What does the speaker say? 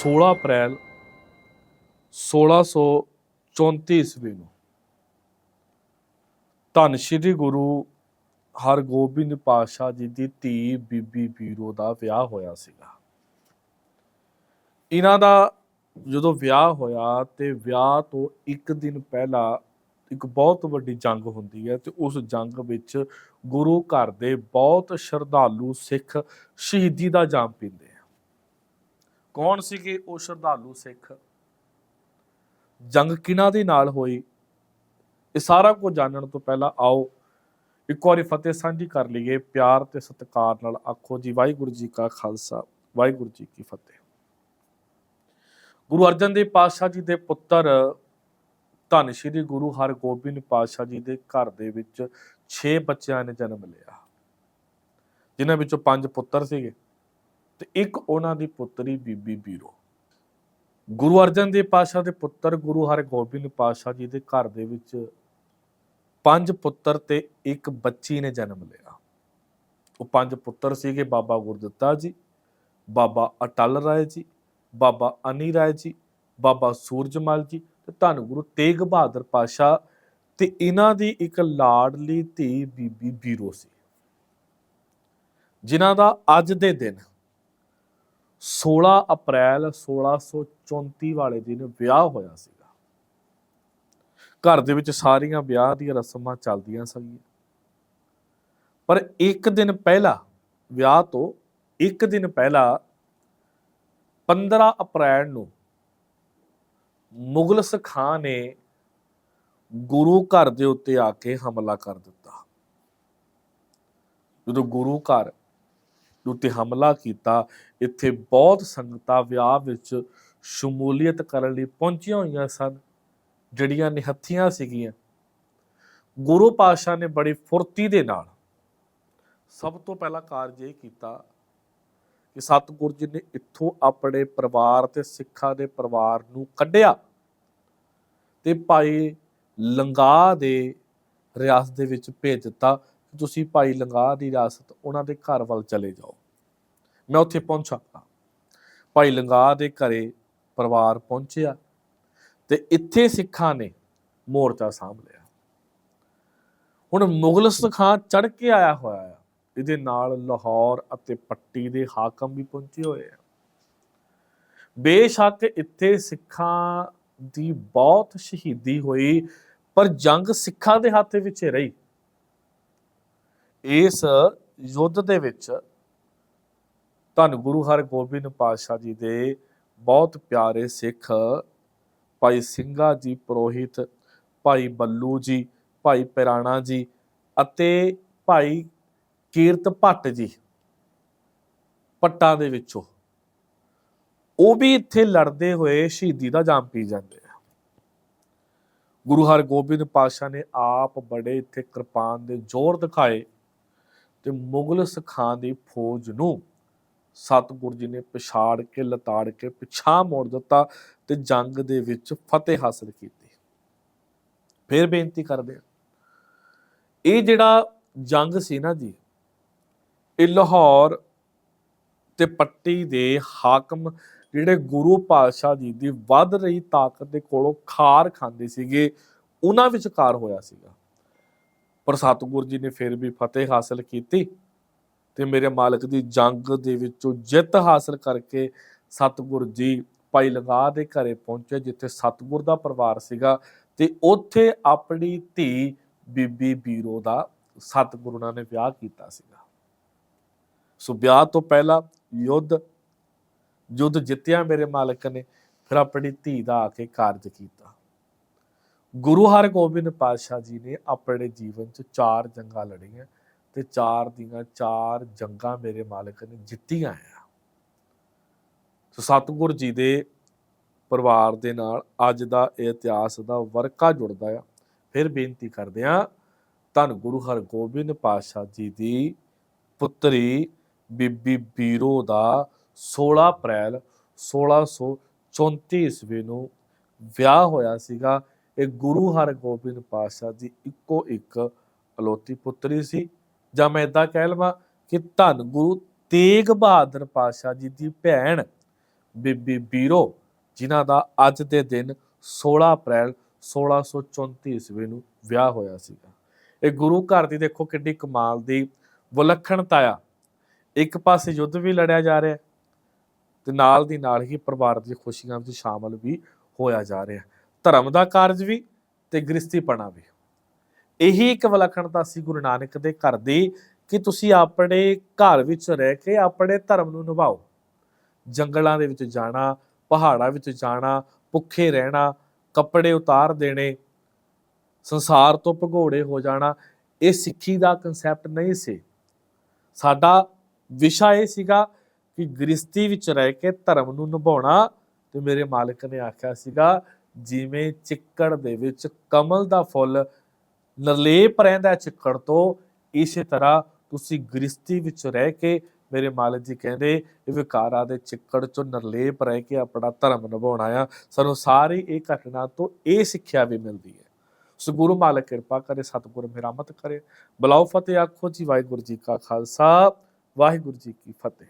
16 ਅਪ੍ਰੈਲ 1634 ਈਸਵੀ ਨੂੰ ਧੰਨ ਸ਼੍ਰੀ ਗੁਰੂ ਹਰਗੋਬਿੰਦ ਪਾਤਸ਼ਾਹ ਜੀ ਦੀ ਧੀ ਬੀਬੀ ਬੀਰੋ ਦਾ ਵਿਆਹ ਹੋਇਆ ਸੀਗਾ। ਇਹਨਾਂ ਦਾ ਜਦੋਂ ਵਿਆਹ ਹੋਇਆ ਤੇ ਵਿਆਹ ਤੋਂ ਇੱਕ ਦਿਨ ਪਹਿਲਾਂ ਇੱਕ ਬਹੁਤ ਵੱਡੀ ਜੰਗ ਹੁੰਦੀ ਹੈ ਤੇ ਉਸ ਜੰਗ ਵਿੱਚ ਗੁਰੂ ਘਰ ਦੇ ਬਹੁਤ ਸ਼ਰਧਾਲੂ ਸਿੱਖ ਸ਼ਹੀਦੀ ਦਾ ਜਾਮ ਪੀਂਦੇ ਕੌਣ ਸੀਗੇ ਉਹ ਸ਼ਰਧਾਲੂ ਸਿੱਖ? ਜੰਗ ਕਿਹਨਾਂ ਦੇ ਨਾਲ ਹੋਈ? ਇਹ ਸਾਰਾ ਕੁਝ ਜਾਣਨ ਤੋਂ ਪਹਿਲਾਂ ਆਓ, ਇੱਕ ਵਾਰੀ ਫਤਿਹ ਸਾਂਝੀ ਕਰ ਲਈਏ, ਪਿਆਰ ਤੇ ਸਤਿਕਾਰ ਨਾਲ ਆਖੋ ਜੀ, ਵਾਹਿਗੁਰੂ ਜੀ ਕਾ ਖਾਲਸਾ, ਵਾਹਿਗੁਰੂ ਜੀ ਕੀ ਫਤਿਹ। ਗੁਰੂ ਅਰਜਨ ਦੇਵ ਪਾਤਸ਼ਾਹ ਜੀ ਦੇ ਪੁੱਤਰ, ਧੰਨ ਸ਼੍ਰੀ ਗੁਰੂ ਹਰਗੋਬਿੰਦ ਪਾਤਸ਼ਾਹ ਜੀ ਦੇ ਘਰ ਦੇ ਵਿੱਚ 6 ਬੱਚਿਆਂ ਨੇ ਜਨਮ ਲਿਆ। ਜਿਨ੍ਹਾਂ ਵਿੱਚੋਂ ਪੰਜ ਪੁੱਤਰ ਸੀਗੇ। ਤੇ ਇੱਕ ਉਹਨਾਂ ਦੀ ਪੁੱਤਰੀ ਬੀਬੀ ਬੀਰੋ। ਗੁਰੂ ਅਰਜਨ ਦੇਵ ਪਾਤਸ਼ਾਹ ਦੇ ਪੁੱਤਰ ਗੁਰੂ ਹਰਗੋਬਿੰਦ ਪਾਤਸ਼ਾਹ ਜੀ ਦੇ ਘਰ ਦੇ ਵਿੱਚ ਪੰਜ ਪੁੱਤਰ ਤੇ ਇੱਕ ਬੱਚੀ ਨੇ ਜਨਮ ਲਿਆ। ਉਹ ਪੰਜ ਪੁੱਤਰ ਸੀਗੇ ਬਾਬਾ ਗੁਰਦਿੱਤਾ ਜੀ, ਬਾਬਾ ਅਟਲ ਰਾਏ ਜੀ, ਬਾਬਾ ਅਨੀ ਰਾਏ ਜੀ, ਬਾਬਾ ਸੂਰਜਮਲ ਜੀ ਤੇ ਧੰਨ ਗੁਰੂ ਤੇਗ ਬਹਾਦਰ ਪਾਸ਼ਾ ਤੇ ਇਹਨਾਂ ਦੀ ਇੱਕ ਲਾਡਲੀ ਧੀ ਬੀਬੀ ਬੀਰੋ ਸੀ। ਜਿਨ੍ਹਾਂ ਦਾ ਅੱਜ ਦੇ ਦਿਨ 16 ਅਪ੍ਰੈਲ 1634 ਵਾਲੇ ਦਿਨ ਵਿਆਹ ਹੋਇਆ ਸੀਗਾ। ਘਰ ਦੇ ਵਿੱਚ ਸਾਰੀਆਂ ਵਿਆਹ ਦੀਆਂ ਰਸਮਾਂ ਚੱਲਦੀਆਂ ਸਨ ਪਰ ਇੱਕ ਦਿਨ ਪਹਿਲਾਂ, ਵਿਆਹ ਤੋਂ ਇੱਕ ਦਿਨ ਪਹਿਲਾਂ 15 ਅਪ੍ਰੈਲ ਨੂੰ ਮੁਗਲ ਖਾਂ ਨੇ ਗੁਰੂ ਘਰ ਦੇ ਉੱਤੇ ਆ ਕੇ ਹਮਲਾ ਕਰ ਦਿੱਤਾ। ਜਦੋਂ ਗੁਰੂ ਘਰ ਉੱਤੇ ਹਮਲਾ ਕੀਤਾ। ਇੱਥੇ ਬਹੁਤ ਸੰਗਤਾਂ ਵਿਆਹ ਵਿੱਚ ਸ਼ਮੂਲੀਅਤ ਕਰਨ ਲਈ ਪਹੁੰਚੀਆਂ ਹੋਈਆਂ ਸਨ, ਜਿਹੜੀਆਂ ਨਿਹੱਥੀਆਂ ਸੀਗੀਆਂ। ਗੁਰੂ ਪਾਤਸ਼ਾਹ ਨੇ ਬੜੀ ਫੁਰਤੀ ਦੇ ਨਾਲ ਸਭ ਤੋਂ ਪਹਿਲਾ ਕਾਰਜ ਇਹ ਕੀਤਾ ਕਿ ਸਤਿਗੁਰੂ ਜੀ ਨੇ ਇੱਥੋਂ ਆਪਣੇ ਪਰਿਵਾਰ ਤੇ ਸਿੱਖਾਂ ਦੇ ਪਰਿਵਾਰ ਨੂੰ ਕੱਢਿਆ ਤੇ ਭਾਈ ਲੰਗਾ ਦੇ ਰਿਆਸਤ ਦੇ ਵਿੱਚ ਭੇਜ ਦਿੱਤਾ ਤੁਸੀਂ ਭਾਈ ਲੰਗਾ ਦੀ ਰਿਆਸਤ ਉਹਨਾਂ ਦੇ ਘਰ ਵੱਲ ਚਲੇ ਜਾਓ। ਮੈਂ ਉੱਥੇ ਪਹੁੰਚਾ ਭਾਈ ਲੰਗਾ ਦੇ ਘਰੇ ਪਰਿਵਾਰ ਪਹੁੰਚਿਆ ਤੇ ਇੱਥੇ ਸਿੱਖਾਂ ਨੇ ਮੋਰਚਾ ਸਾਂਭ ਲਿਆ। ਹੁਣ ਮੁਗਲਸ ਖਾਂ ਚੜ ਕੇ ਆਇਆ ਹੋਇਆ ਹੈ ਇਹਦੇ ਨਾਲ ਲਾਹੌਰ ਅਤੇ ਪੱਟੀ ਦੇ ਹਾਕਮ ਵੀ ਪਹੁੰਚੇ ਹੋਏ ਆ। ਬੇਸ਼ੱਕ ਇੱਥੇ ਸਿੱਖਾਂ ਦੀ ਬਹੁਤ ਸ਼ਹੀਦੀ ਹੋਈ, ਪਰ ਜੰਗ ਸਿੱਖਾਂ ਦੇ ਹੱਥ ਵਿੱਚ ਰਹੀ। ਇਸ ਯੁੱਧ ਦੇ ਵਿੱਚ ਧੰਨ ਗੁਰੂ ਹਰਗੋਬਿੰਦ ਪਾਤਸ਼ਾਹ ਜੀ ਦੇ ਬਹੁਤ ਪਿਆਰੇ ਸਿੱਖ ਭਾਈ ਸਿੰਘਾ ਜੀ, ਪੁਰੋਹਿਤ ਭਾਈ ਬੱਲੂ ਜੀ, ਭਾਈ ਪਿਰਾਣਾ ਜੀ ਅਤੇ ਭਾਈ ਕੀਰਤ ਭੱਟ ਜੀ ਪੱਟਾਂ ਦੇ ਵਿੱਚੋਂ। ਉਹ ਵੀ ਇੱਥੇ ਲੜਦੇ ਹੋਏ ਸ਼ਹੀਦੀ ਦਾ ਜਾਮ ਪੀ ਜਾਂਦੇ ਆ। ਗੁਰੂ ਹਰਗੋਬਿੰਦ ਪਾਤਸ਼ਾਹ ਨੇ ਆਪ ਬੜੇ ਇੱਥੇ ਕਿਰਪਾਨ ਦੇ ਜ਼ੋਰ ਦਿਖਾਏ ਤੇ ਮੁਗਲ ਸਖਾਂ ਦੀ ਫੌਜ ਨੂੰ ਸਤਿਗੁਰੂ ਜੀ ਨੇ ਪਿਛਾੜ ਕੇ, ਲਤਾੜ ਕੇ ਪਿਛਾਂ ਮੋੜ ਦਿੱਤਾ ਤੇ ਜੰਗ ਦੇ ਵਿੱਚ ਫਤਿਹ ਹਾਸਲ ਕੀਤੀ। ਫਿਰ ਬੇਨਤੀ ਕਰਦੇ ਆ ਇਹ ਜਿਹੜਾ ਜੰਗ ਸੀ ਨਾ ਜੀ, ਇਹ ਲਾਹੌਰ ਤੇ ਪੱਟੀ ਦੇ ਹਾਕਮ ਜਿਹੜੇ ਗੁਰੂ ਪਾਤਸ਼ਾਹ ਜੀ ਦੀ ਵੱਧ ਰਹੀ ਤਾਕਤ ਦੇ ਕੋਲੋਂ ਖਾਰ ਖਾਂਦੇ ਸੀਗੇ, ਉਹਨਾਂ ਵਿਚਕਾਰ ਹੋਇਆ ਸੀਗਾ। ਪਰ ਸਤਿਗੁਰੂ ਜੀ ਨੇ ਫਿਰ ਵੀ ਫਤਿਹ ਹਾਸਲ ਕੀਤੀ। ਤੇ ਮੇਰੇ ਮਾਲਕ ਦੀ ਜੰਗ ਦੇ ਵਿੱਚੋਂ ਜਿੱਤ ਹਾਸਲ ਕਰਕੇ ਸਤਿਗੁਰੂ ਜੀ ਭਾਈ ਲੰਗਾ ਦੇ ਘਰੇ ਪਹੁੰਚੇ, ਜਿੱਥੇ ਸਤਿਗੁਰ ਦਾ ਪਰਿਵਾਰ ਸੀਗਾ ਤੇ ਉੱਥੇ ਆਪਣੀ ਧੀ ਬੀਬੀ ਬੀਰੋ ਦਾ ਸਤਿਗੁਰੂ ਨੇ ਵਿਆਹ ਕੀਤਾ ਸੀਗਾ। ਸੋ ਵਿਆਹ ਤੋਂ ਪਹਿਲਾਂ ਯੁੱਧ ਯੁੱਧ ਜਿੱਤਿਆ ਮੇਰੇ ਮਾਲਕ ਨੇ, ਫਿਰ ਆਪਣੀ ਧੀ ਦਾ ਆ ਕੇ ਕਾਰਜ ਕੀਤਾ। ਗੁਰੂ ਹਰਗੋਬਿੰਦ ਪਾਤਸ਼ਾਹ ਜੀ ਨੇ ਆਪਣੇ ਜੀਵਨ 'ਚ ਚਾਰ ਜੰਗਾਂ ਲੜੀਆਂ। ਤੇ ਚਾਰ ਦੀਆਂ ਚਾਰ ਜੰਗਾਂ ਮੇਰੇ ਮਾਲਕ ਨੇ ਜਿੱਤੀਆਂ ਆ। ਸੋ ਸਤਿਗੁਰ ਜੀ ਦੇ ਪਰਿਵਾਰ ਦੇ ਨਾਲ ਅੱਜ ਦਾ ਇਹ ਇਤਿਹਾਸ ਦਾ ਵਰਕਾ ਜੁੜਦਾ ਆ। ਫਿਰ ਬੇਨਤੀ ਕਰਦੇ ਆ ਧੰਨ ਗੁਰੂ ਹਰਗੋਬਿੰਦ ਪਾਤਸ਼ਾਹ ਜੀ ਦੀ ਪੁੱਤਰੀ ਬੀਬੀ ਬੀਰੋ ਦਾ 16 ਅਪ੍ਰੈਲ 1634 ਈਸਵੀ ਨੂੰ ਵਿਆਹ ਹੋਇਆ ਸੀਗਾ। ਇਹ ਗੁਰੂ ਹਰਗੋਬਿੰਦ ਪਾਤਸ਼ਾਹ ਦੀ ਇੱਕੋ ਇੱਕ ਅਲੋਤੀ ਪੁੱਤਰੀ ਸੀ। ਜਾਂ ਮੈਂ ਇਦਾਂ ਕਹਿ ਲਵਾਂ ਕਿ ਧੰਨ ਗੁਰੂ ਤੇਗ ਬਹਾਦਰ ਪਾਤਸ਼ਾਹ ਜੀ ਦੀ ਭੈਣ ਬੀਬੀ ਬੀਰੋ, ਜਿਨ੍ਹਾਂ ਦਾ ਅੱਜ ਦੇ ਦਿਨ 16 ਅਪ੍ਰੈਲ 1634 ਈਸਵੀ ਨੂੰ ਵਿਆਹ ਹੋਇਆ ਸੀਗਾ। ਇਹ ਗੁਰੂ ਘਰ ਦੀ ਦੇਖੋ ਕਿੰਨੀ ਕਮਾਲ ਦੀ ਵਿਲੱਖਣਤਾ ਆ। ਇੱਕ ਪਾਸੇ ਯੁੱਧ ਵੀ ਲੜਿਆ ਜਾ ਰਿਹਾ ਹੈ ਤੇ ਨਾਲ ਦੀ ਨਾਲ ਹੀ ਪਰਿਵਾਰ ਦੀਆਂ ਖੁਸ਼ੀਆਂ ਵਿੱਚ ਸ਼ਾਮਲ ਵੀ ਹੋਇਆ ਜਾ ਰਿਹਾ। ਧਰਮ ਦਾ ਕਾਰਜ ਵੀ ਤੇ ਗ੍ਰਸਤੀਪਣਾ ਵੀ। ਇਹੀ ਇੱਕ ਵਿਲੱਖਣਤਾ ਸੀ ਗੁਰੂ ਨਾਨਕ ਦੇ ਘਰ ਦੀ ਕਿ ਤੁਸੀਂ ਆਪਣੇ ਘਰ ਵਿੱਚ ਰਹਿ ਕੇ ਆਪਣੇ ਧਰਮ ਨੂੰ ਨਿਭਾਓ। ਜੰਗਲਾਂ ਦੇ ਵਿੱਚ ਜਾਣਾ, ਪਹਾੜਾਂ ਵਿੱਚ ਜਾਣਾ, ਭੁੱਖੇ ਰਹਿਣਾ, ਕੱਪੜੇ ਉਤਾਰ ਦੇਣੇ, ਸੰਸਾਰ ਤੋਂ ਭਗੋੜੇ ਹੋ ਜਾਣਾ, ਇਹ ਸਿੱਖੀ ਦਾ ਕਨਸੈਪਟ ਨਹੀਂ ਸੀ। ਸਾਡਾ ਵਿਸ਼ਾ ਇਹ ਸੀਗਾ ਕਿ ਗ੍ਰਸਤੀ ਵਿੱਚ ਰਹਿ ਕੇ ਧਰਮ ਨੂੰ ਨਿਭਾਉਣਾ ਤੇ ਮੇਰੇ ਮਾਲਕ ਨੇ ਆਖਿਆ ਸੀਗਾ, ਜਿਵੇਂ ਚਿੱਕੜ ਦੇ ਵਿੱਚ ਕਮਲ ਦਾ ਫੁੱਲ ਨਿਰਲੇਪ ਰਹਿੰਦਾ ਚਿੱਕੜ ਤੋਂ, ਇਸੇ ਤਰ੍ਹਾਂ ਤੁਸੀਂ ਗ੍ਰਸਤੀ ਵਿੱਚ ਰਹਿ ਕੇ ਮੇਰੇ ਮਾਲਕ ਜੀ ਕਹਿੰਦੇ ਇਹ ਵਿਕਾਰਾਂ ਦੇ ਚਿੱਕੜ ਚੋਂ ਨਿਰਲੇਪ ਰਹਿ ਕੇ ਆਪਣਾ ਧਰਮ ਨਿਭਾਉਣਾ ਆ। ਸਾਨੂੰ ਸਾਰੀ ਇਹ ਘਟਨਾ ਤੋਂ ਇਹ ਸਿੱਖਿਆ ਵੀ ਮਿਲਦੀ ਹੈ। ਸੋ ਗੁਰੂ ਮਾਲਕ ਕਿਰਪਾ ਕਰੇ, ਸਤਿਗੁਰ ਮਿਹਰਮਤ ਕਰੇ। ਬਲਾਉ ਫਤਿਹ ਆਖੋ ਜੀ, ਵਾਹਿਗੁਰੂ ਜੀ ਕਾ ਖਾਲਸਾ, ਵਾਹਿਗੁਰੂ ਜੀ ਕੀ ਫਤਿਹ।